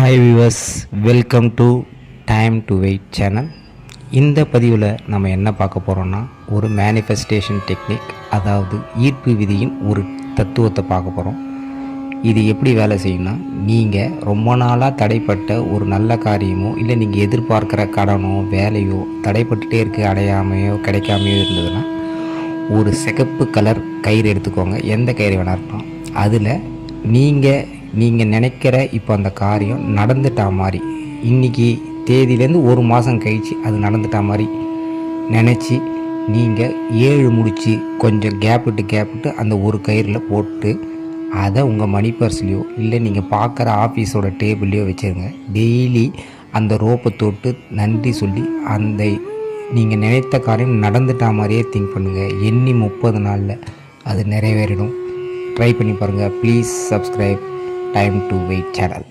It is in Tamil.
Hi viewers welcome to time to wait channel இந்த பதிவில் நம்ம என்ன பார்க்க போகிறோம்னா ஒரு மேனிஃபெஸ்டேஷன் டெக்னிக் அதாவது ஈர்ப்பு விதியின் ஒரு தத்துவத்தை பார்க்க போகிறோம் இது எப்படி வேலை செய்யணும்னா நீங்கள் ரொம்ப நாளாக தடைப்பட்ட ஒரு நல்ல காரியமோ இல்லை நீங்கள் எதிர்பார்க்குற கடனோ வேலையோ தடைப்பட்டுட்டே இருக்க அடையாமையோ கிடைக்காமையோ இருந்ததுன்னா ஒரு சிகப்பு கலர் கயிறு எடுத்துக்கோங்க. எந்த கயிறு வேணா இருக்கலாம். அதில் நீங்கள் நீங்கள் நினைக்கிற இப்போ அந்த காரியம் நடந்துட்டா மாதிரி. இன்றைக்கி தேதியிலேருந்து ஒரு மாதம் கழித்து அது நடந்துட்டா மாதிரி. நினச்சி நீங்கள் ஏழு முடித்து கொஞ்சம் கேப் விட்டு கேப் விட்டு அந்த ஒரு கயிறில் போட்டு அதை உங்கள் மணி பர்ஸ்லேயோ இல்லை நீங்கள் பார்க்குற ஆஃபீஸோட டேபிள்லையோ வச்சுருங்க. டெய்லி அந்த ரோப்பை தொட்டு நன்றி சொல்லி அந்த நீங்கள் நினைத்த காரியம் நடந்துட்டா மாதிரியே திங்க் பண்ணுங்கள் எண்ணி முப்பது நாளில் அது நிறைவேறிடும். ட்ரை பண்ணி பாருங்கள் please subscribe time to wait channel